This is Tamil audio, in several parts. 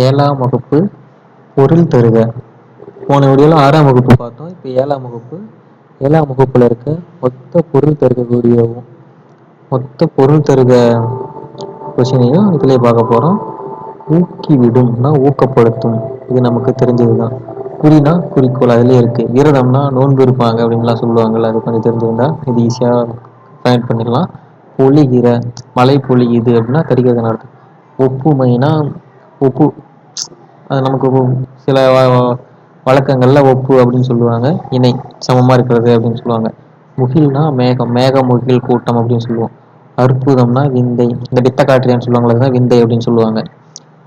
ஏழாம் வகுப்பு பொருள் தருக. போன வீடியோவில் ஆறாம் வகுப்பு பார்த்தோம். இப்போ ஏழாம் வகுப்பு ஏழாம் வகுப்பில் இருக்க மொத்த பொருள் தருக வீடியோவும் மொத்த பொருள் தருக கொஷினையும் இதிலே பார்க்க போகிறோம் ஊக்கிவிடும்னா ஊக்கப்படுத்தும். இது நமக்கு தெரிஞ்சது தான் குறினா குறிக்கோள் அதிலே இருக்குது விரதம்னா நோன்பு இருப்பாங்க அப்படின்லாம் சொல்லுவாங்கள்ல அது கொஞ்சம் தெரிஞ்சிருந்தா இது ஈஸியாக பயன் பண்ணிடலாம். பொழிகிற மழை பொழியுது அப்படின்னா கடிக்கிறத நடத்தும் ஒப்புமைனா ஒப்பு. அது நமக்கு சில வழக்கங்களில் ஒப்பு அப்படின்னு சொல்லுவாங்க. இணை சமமாக இருக்கிறது அப்படின்னு சொல்லுவாங்க. முகில்னா மேகம் மேக முகில் கூட்டம் அப்படின்னு சொல்லுவோம். அற்புதம்னா விந்தை. இந்த வித்த காற்றியான்னு சொல்லுவாங்களே விந்தை அப்படின்னு சொல்லுவாங்க.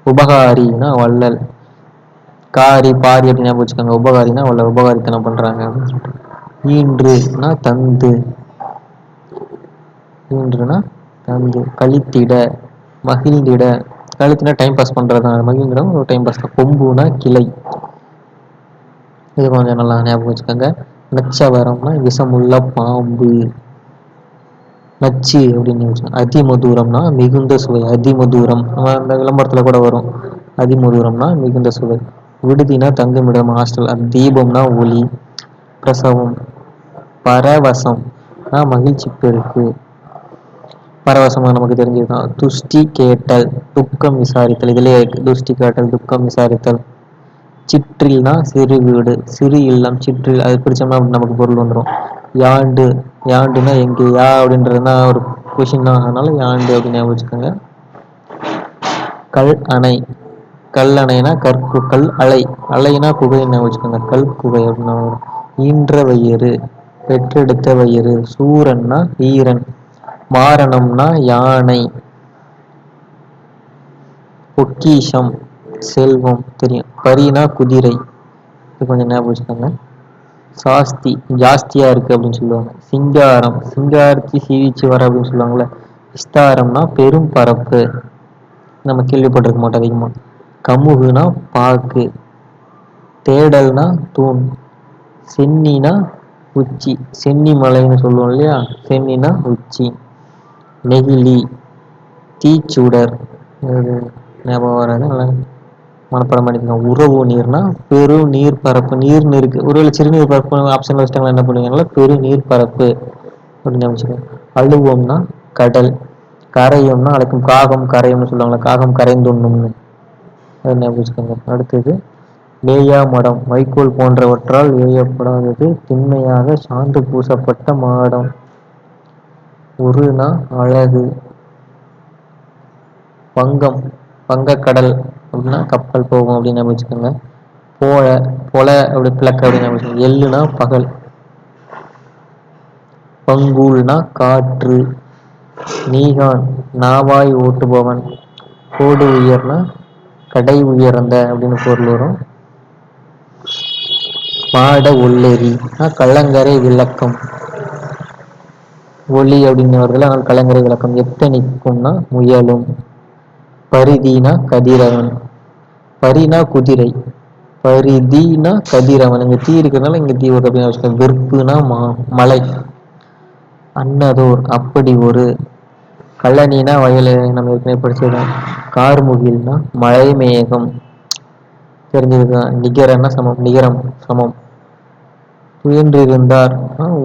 உபகாரினா வள்ளல். காரி பாரி அப்படின்னு ஞாபகம் வச்சுக்கோங்க. உபகாரினா வள்ளல். உபகாரித்தனம் பண்ணுறாங்க அப்படின்னு சொல்லிட்டு. ஈன்றுனா தந்து. ஈன்றுனா தந்து. கழித்திட மகிழ்ந்திட. கழித்தினா டைம் பாஸ் பண்றதுதான் மகிழ்ந்திடம் ஒரு டைம் பாஸ் தான். கொம்புனா கிளை. இது கொஞ்சம் நல்லா ஞாபகம் வச்சுக்கோங்க. நச்சவரம்னா விஷமுள்ள பாம்பு. நச்சு அப்படின்னு வச்சுக்கோங்க. அதிமதுரம்னா மிகுந்த சுவை. அதிமதுரம். நம்ம அந்த விளம்பரத்தில் கூட வரும். அதிமதுரம்னா மிகுந்த சுவை. விடுதினா தங்குமிடம் ஹாஸ்டல் அது தீபம்னா ஒளி. பிரசவம். பரவசம். மகிழ்ச்சி பெருக்கு. பரவசமாக நமக்கு தெரிஞ்சுக்கலாம் துஷ்டி கேட்டல் துக்கம் விசாரித்தல். இதுலேயே துஷ்டி கேட்டல் துக்கம் விசாரித்தல். சிற்றில்னா சிறு வீடு. சிறு இல்லம் சிற்றில். அது பிடிச்சோம்னா நமக்கு பொருள் வந்துடும் யாண்டு யாண்டுனா எங்கே யா அப்படின்றதுனா ஒரு கொஷின் தான். அதனால யாண்டு அப்படின்னு ஞாபகம் வச்சுக்கோங்க. கல் அணை. கல் அணைனா கற்கு கல் அலை. அலைனா குகைன்னு ஞாபகம் வச்சுக்கோங்க. கல் குகை அப்படின்னா ஈன்ற வயிறு பெற்றெடுத்த வயிறு. சூரன்னா ஈரன். மாரணம்னா யானை. பொக்கிஷம் செல்வம் தெரியும். பரினா குதிரை. இது கொஞ்சம் ஞாபகம் வச்சுக்கோங்க. சாஸ்தி ஜாஸ்தியா இருக்கு அப்படின்னு சொல்லுவாங்க. சிங்காரம் சிங்காரத்தி சீவிச்சு வர அப்படின்னு சொல்லுவாங்கள்ல விஸ்தாரம்னா பெரும் பரப்பு. நம்ம கேள்விப்பட்டிருக்க மாட்டோம் அதிகமா. கமுகுனா பாக்கு. தேடல்னா தூண். சென்னினா உச்சி. சென்னி மலைன்னு சொல்லுவோம் இல்லையா? சென்னினா உச்சி. நெகிழி தீச்சூடர் ஞாபகம் வராது நல்லா மனப்பாடம் பண்ணிக்கலாம் உறவு நீர்னா பெரு நீர் பரப்பு நீர்னு இருக்கு. ஒருவேளை சிறுநீர் பரப்பு ஆப்ஷன் வச்சிட்டாங்களா என்ன பண்ணுவீங்கன்னா பெரு நீர் பரப்பு அப்படின்னு வச்சுக்கோங்க அழுவோம்னா கடல் கரையம்னா அழைக்கும். காகம் கரையும்னு சொல்லுவாங்களா காகம் கரைந்துண்ணும்னு. அதை ஞாபகம் வச்சுக்கோங்க. அடுத்தது மேயா மடம் வைக்கோல் போன்றவற்றால் ஏயப்படாதது திண்மையாக சாந்து பூசப்பட்ட மாடம். உருனா அழகு. பங்கம் பங்கக்கடல் அப்படின்னா கப்பல் போகும் அப்படின்னு ஞாபகம் வச்சுக்கோங்க. போல பொல அப்படி பிளக்க அப்படின்னு ஞாபகம் வச்சுக்கோங்க. எள்ளுனா பகல். பங்கூல்னா காற்று. நீகான் நாவாய் ஓட்டுபவன். கோடு உயர்னா கடை உயர்ந்த அப்படின்னு பொருள் வரும். மாட ஒள்ளெரினா கள்ளங்கரை விளக்கம். ஒளி அப்படின்னு வருதுல அதனால கலங்கரை விளக்கம் எத்தனைக்கும்னா முயலும். பரிதினா கதிரவன். பரினா குதிரை. பரிதினா கதிரவன். இங்க தீ இருக்கிறதுனால இங்க தீ வருது அப்படின்னு வச்சுக்கோங்க. வெறுப்புனா மா மலை. அன்னதோர். அப்படி ஒரு கல்லணினா வயல் நம்ம ஏற்கனவே படிச்சிருக்கோம். கார்முகில்னா மழை மேகம் தெரிஞ்சிருக்கோம் நிகரன்னா சமம். நிகரம் சமம். உயன்றிருந்தார்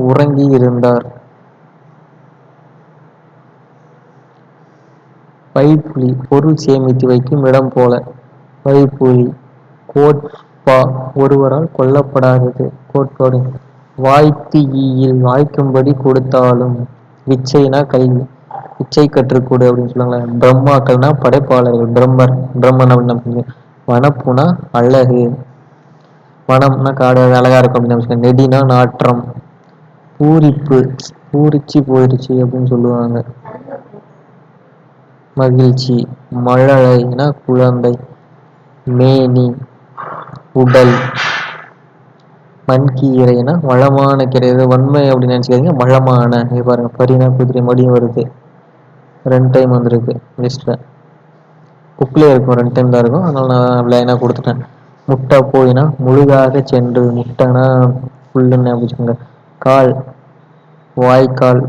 உறங்கி இருந்தார் பைப்புலி பொருள் சேமித்து வைக்கும் இடம் போல. பைப்புலி கோட்பா ஒருவரால் கொல்லப்படாதது. கோட்பாடு வாய்த்து ஈயில் வாய்க்கும்படி கொடுத்தாலும் விச்சைனா கல்வி பிச்சை கற்றுக்கொடு அப்படின்னு சொல்லுவாங்களே. பிரம்மாக்கள்னா படைப்பாளர்கள் பிரம்மர் பிரம்மன் அப்படின்னு வனப்புனா அழகு. வனம்னா காடு அழகா இருக்கும் அப்படின்னு வச்சுக்கோங்க நெடினா நாற்றம். பூரிப்பு பூரிச்சு போயிருச்சு அப்படின்னு சொல்லுவாங்க. மகிழ்ச்சி மழலைனா குழந்தை மேனி உடல் மண்கீரைனா வளமான கீரை. இது வன்மை அப்படின்னு நினச்சிக்காதீங்க வளமான. இங்க பாருங்க பரினா குதிரை மடியும் வருது. ரெண்டு டைம் வந்திருக்கு லிஸ்ட்ல புக்லேயே இருக்கும் ரெண்டு டைம் தான் இருக்கும். அதனால நான் லைனாக கொடுத்துட்டேன். முட்டை போயினா முழுதாக சென்று முட்டைனா ஃபுல்லுன்னு வச்சுக்கோங்க கால் வாய்க்கால்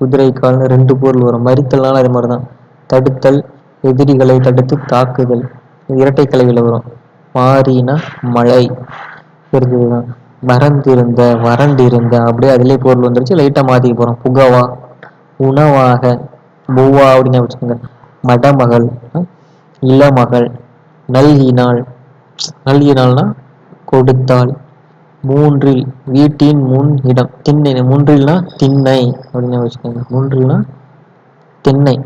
குதிரை கால்னு ரெண்டு பொருள் வரும். மறித்தல்னால அது மாதிரி தான் தடுத்தல் எதிரிகளை தடுத்து தாக்குதல். இரட்டை கலவையில் வரும் மாறினா மழை. புரிஞ்சுதுதான் மறந்திருந்த வறண்டிருந்த. அப்படியே அதிலே பொருள் வந்துருச்சு. லைட்டாக மாற்றிக்க போகிறோம் புகவா உணவாக. புவா அப்படின்னு வச்சுக்கோங்க. மடமகள் இளமகள் நல்கினாள். நல்கினாள்னா கொடுத்தாள். மூன்றில் வீட்டின் முன் இடம். திண்ணை. மூன்றில்னா திண்ணை அப்படின்னு வச்சுக்கோங்க. மூன்றில்னா திண்ணை.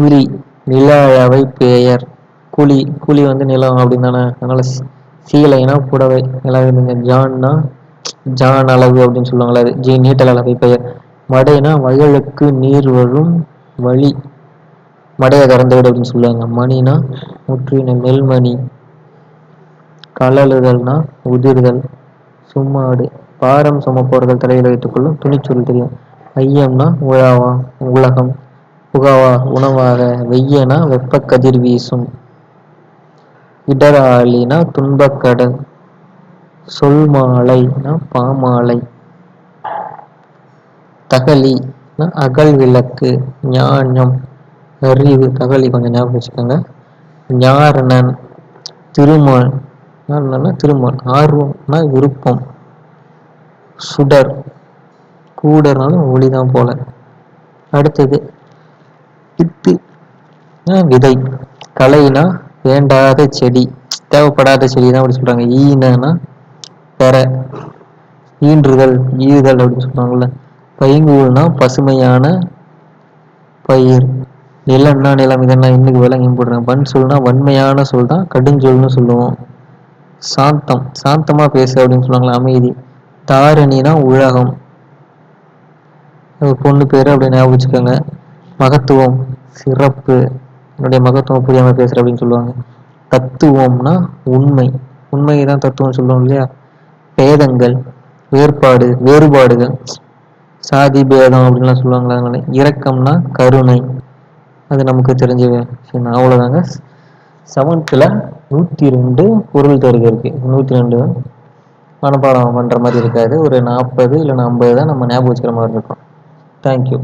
குழி நிலாவை பெயர்? குழி குழி வந்து நிலம் அப்படின்னு தானே? அதனால சீலைனா புடவை. நிலவுங்க ஜான்னா ஜான் அளவு அப்படின்னு சொல்லுவாங்களே அது. ஜி நீட்டல் அளவை பெயர். மடைனா வயலுக்கு நீர் வரும் வழி. மடையை திறந்து விடு அப்படின்னு சொல்லுவாங்க. மணினா முற்றின நெல்மணி கழலுதல்னா உதிர்தல். சும்மாடு. பாரம் சுமப்பவர்கள் தலையில் வைத்துக் கொள்ளும் தெரியும். ஐயம்னா உழாவா உலகம். உகவா உணவாக வெய்யனா வெப்ப கதிர் வீசும். இடராளினா துன்பக்கடல் சொல்மாலைனா பாமாலை. தகலினா அகல் விளக்கு ஞானம். அறிவு தகலி கொஞ்சம் ஞாபகம் வச்சுக்கோங்க. ஞாரணன். திருமால். ஞாரணன்னா திருமால். ஆர்வம்னா விருப்பம். சுடர். கூடர்னாலும் ஒளிதான் போல. அடுத்தது வித்து விதை? கலைனா வேண்டாத செடி. தேவைப்படாத செடி தான் அப்படி சொல்றாங்க. ஈனனா பெற. ஈன்றுதல் ஈறுதல் அப்படின்னு சொல்றாங்கல்ல. பைங்கூழ்னா பசுமையான பயிர். நிலம்னா நிலம். இதெல்லாம் இன்னைக்கு விலங்கி போடுறாங்க. பன் சொல்னா வன்மையான சொல் தான் கடுஞ்சொல்னு சொல்லுவோம். சாந்தம். சாந்தமா பேசு அப்படின்னு சொல்லுவாங்களா அமைதி. தாரணினா உலகம். பொண்ணு பேரு அப்படின்னு ஞாபகம் வச்சுக்கோங்க. மகத்துவம் சிறப்பு என்னுடைய மகத்துவம் புரியாம பேசுற அப்படின்னு சொல்லுவாங்க. தத்துவம்னா உண்மை. உண்மையை தான் தத்துவம் சொல்லுவோம் இல்லையா? பேதங்கள் வேறுபாடு வேறுபாடுகள். சாதி பேதம் அப்படின்லாம் சொல்லுவாங்களா அதனால இரக்கம்னா கருணை. அது நமக்கு தெரிஞ்ச விஷயம் அவ்வளோதாங்க செவன்த்தில் நூற்றி ரெண்டு பொருள் தருக இருக்கு நூற்றி ரெண்டு மனப்பாடம் பண்ணுற மாதிரி இருக்காது. ஒரு நாற்பது இல்லைன்னா ஐம்பது தான் நம்ம ஞாபகம் வச்சுக்கிற மாதிரி இருக்கும். தேங்க்யூ